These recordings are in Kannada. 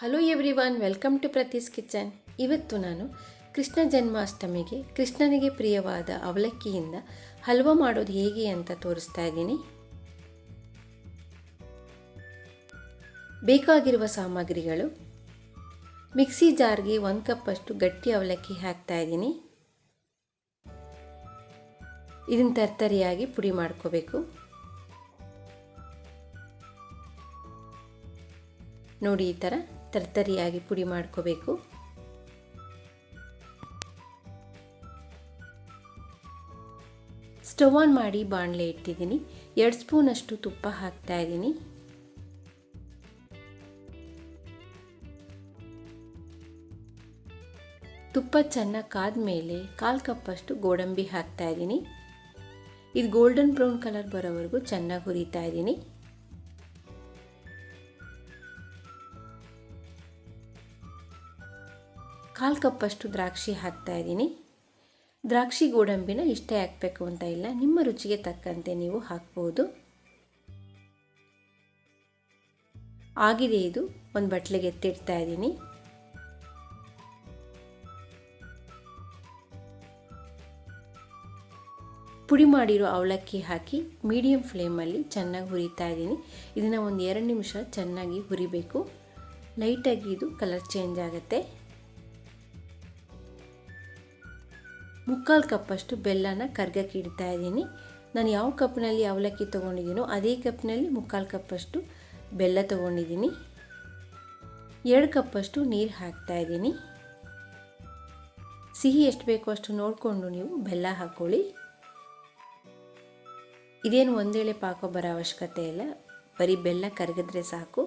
Hello everyone welcome to Prathi's kitchen ಇವತ್ತು ನಾನು ಕೃಷ್ಣ ಜನ್ಮಾಷ್ಟಮಿಗೆ ಕೃಷ್ಣನಿಗೆ ಪ್ರಿಯವಾದ ಅವಲಕ್ಕಿಯಿಂದ ಹಲ್ವ ಮಾಡೋದು ಹೇಗೆ ಅಂತ ತೋರಿಸ್ತಾ ಇದ್ದೀನಿ. ಬೇಕಾಗಿರುವ ಸಾಮಗ್ರಿಗಳು. ಮಿಕ್ಸಿ ಜಾರ್ಗೆ ಒಂದು ಕಪ್ಪಷ್ಟು ಗಟ್ಟಿ ಅವಲಕ್ಕಿ ಹಾಕ್ತಾ ಇದ್ದೀನಿ. ಇದನ್ನು ತರ್ತರಿಯಾಗಿ ಪುಡಿ ಮಾಡ್ಕೋಬೇಕು. ನೋಡಿ ಈ ಥರ ತರ್ತರಿಯಾಗಿ ಪುಡಿ ಮಾಡ್ಕೋಬೇಕು. ಸ್ಟವ್ ಆನ್ ಮಾಡಿ ಬಾಣಲೆ ಇಟ್ಟಿದ್ದೀನಿ. ಎರಡು ಸ್ಪೂನಷ್ಟು ತುಪ್ಪ ಹಾಕ್ತಾ ಇದ್ದೀನಿ. ತುಪ್ಪ ಚೆನ್ನಾಗಿ ಕಾದ ಮೇಲೆ ಕಾಲು ಕಪ್ಪಷ್ಟು ಗೋಡಂಬಿ ಹಾಕ್ತಾ ಇದ್ದೀನಿ. ಇದು ಗೋಲ್ಡನ್ ಬ್ರೌನ್ ಕಲರ್ ಬರೋವರೆಗೂ ಚೆನ್ನಾಗಿ ಹುರಿತಾ ಇದ್ದೀನಿ. ಕಾಲು ಕಪ್ಪಷ್ಟು ದ್ರಾಕ್ಷಿ ಹಾಕ್ತಾ ಇದ್ದೀನಿ. ದ್ರಾಕ್ಷಿ ಗೋಡಂಬಿನ ಇಷ್ಟೇ ಹಾಕಬೇಕು ಅಂತ ಇಲ್ಲ. ನಿಮ್ಮ ರುಚಿಗೆ ತಕ್ಕಂತೆ ನೀವು ಹಾಕ್ಬೋದು. ಆಗಿದೆ ಇದು. ಒಂದು ಬಟ್ಲಿಗೆ ಎತ್ತಿಡ್ತಾ ಇದ್ದೀನಿ. ಪುಡಿ ಮಾಡಿರೋ ಅವಲಕ್ಕಿ ಹಾಕಿ ಮೀಡಿಯಮ್ ಫ್ಲೇಮಲ್ಲಿ ಚೆನ್ನಾಗಿ ಹುರಿತಾ ಇದ್ದೀನಿ. ಇದನ್ನು ಒಂದು ಎರಡು ನಿಮಿಷ ಚೆನ್ನಾಗಿ ಹುರಿಬೇಕು. ಲೈಟಾಗಿ ಇದು ಕಲರ್ ಚೇಂಜ್ ಆಗುತ್ತೆ. ಮುಕ್ಕಾಲು ಕಪ್ಪಷ್ಟು ಬೆಲ್ಲನ ಕರ್ಗಕ್ಕೆ ಇಡ್ತಾ ಇದ್ದೀನಿ. ನಾನು ಯಾವ ಕಪ್ನಲ್ಲಿ ಅವಲಕ್ಕಿ ತೊಗೊಂಡಿದ್ದೀನೋ ಅದೇ ಕಪ್ನಲ್ಲಿ ಮುಕ್ಕಾಲು ಕಪ್ಪಷ್ಟು ಬೆಲ್ಲ ತೊಗೊಂಡಿದ್ದೀನಿ. ಎರಡು ಕಪ್ಪಷ್ಟು ನೀರು ಹಾಕ್ತಾ ಇದ್ದೀನಿ. ಸಿಹಿ ಎಷ್ಟು ಬೇಕೋ ಅಷ್ಟು ನೋಡಿಕೊಂಡು ನೀವು ಬೆಲ್ಲ ಹಾಕ್ಕೊಳ್ಳಿ. ಇದೇನು ಒಂದೇಳೆ ಪಾಕ ಬರೋ ಅವಶ್ಯಕತೆ ಇಲ್ಲ. ಬರೀ ಬೆಲ್ಲ ಕರಗಿದ್ರೆ ಸಾಕು.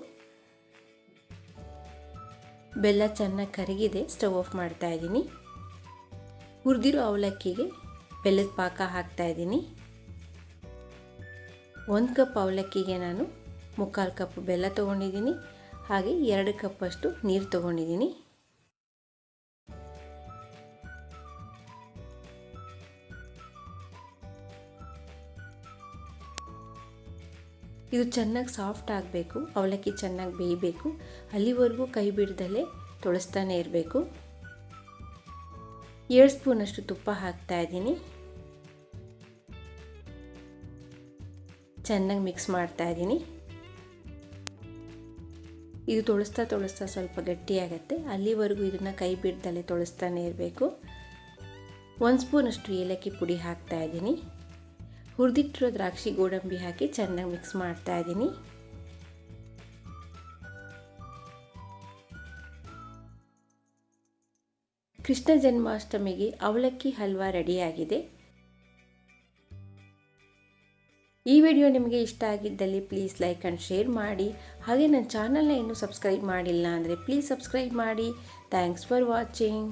ಬೆಲ್ಲ ಚೆನ್ನಾಗಿ ಕರಗಿದೆ, ಸ್ಟವ್ ಆಫ್ ಮಾಡ್ತಾ ಇದ್ದೀನಿ. ಹುರಿದಿರೋ ಅವಲಕ್ಕಿಗೆ ಬೆಲ್ಲದ ಪಾಕ ಹಾಕ್ತಾ ಇದ್ದೀನಿ. ಒಂದು ಕಪ್ ಅವಲಕ್ಕಿಗೆ ನಾನು ಮುಕ್ಕಾಲು ಕಪ್ ಬೆಲ್ಲ ತೊಗೊಂಡಿದ್ದೀನಿ. ಹಾಗೆ ಎರಡು ಕಪ್ಪಷ್ಟು ನೀರು ತೊಗೊಂಡಿದ್ದೀನಿ. ಇದು ಚೆನ್ನಾಗಿ ಸಾಫ್ಟ್ ಆಗಬೇಕು, ಅವಲಕ್ಕಿ ಚೆನ್ನಾಗಿ ಬೇಯಬೇಕು. ಅಲ್ಲಿವರೆಗೂ ಕೈ ಬಿಡ್ದಲೇ ತೊಳಸ್ತಾನೆ ಇರಬೇಕು. ಏಳು ಸ್ಪೂನಷ್ಟು ತುಪ್ಪ ಹಾಕ್ತಾ ಇದ್ದೀನಿ. ಚೆನ್ನಾಗಿ ಮಿಕ್ಸ್ ಮಾಡ್ತಾ ಇದ್ದೀನಿ. ಇದು ತೊಳಸ್ತಾ ತೊಳಸ್ತಾ ಸ್ವಲ್ಪ ಗಟ್ಟಿಯಾಗತ್ತೆ. ಅಲ್ಲಿವರೆಗೂ ಇದನ್ನು ಕೈ ಬಿಡ್ದಲ್ಲೇ ತೊಳಸ್ತಾನೆ ಇರಬೇಕು. ಒಂದು ಸ್ಪೂನಷ್ಟು ಏಲಕ್ಕಿ ಪುಡಿ ಹಾಕ್ತಾ ಇದ್ದೀನಿ. ಹುರಿದಿಟ್ಟಿರೋ ದ್ರಾಕ್ಷಿ ಗೋಡಂಬಿ ಹಾಕಿ ಚೆನ್ನಾಗಿ ಮಿಕ್ಸ್ ಮಾಡ್ತಾ ಇದ್ದೀನಿ. ಕೃಷ್ಣ ಜನ್ಮಾಷ್ಟಮಿಗೆ ಅವಲಕ್ಕಿ ಹಲ್ವಾ ರೆಡಿಯಾಗಿದೆ. ಈ ವಿಡಿಯೋ ನಿಮಗೆ ಇಷ್ಟ ಆಗಿದ್ದಲ್ಲಿ ಪ್ಲೀಸ್ ಲೈಕ್ ಆ್ಯಂಡ್ ಶೇರ್ ಮಾಡಿ. ಹಾಗೆ ನನ್ನ ಚಾನಲ್ನ ಇನ್ನೂ ಸಬ್ಸ್ಕ್ರೈಬ್ ಮಾಡಿಲ್ಲ ಅಂದರೆ ಪ್ಲೀಸ್ ಸಬ್ಸ್ಕ್ರೈಬ್ ಮಾಡಿ. Thanks for watching.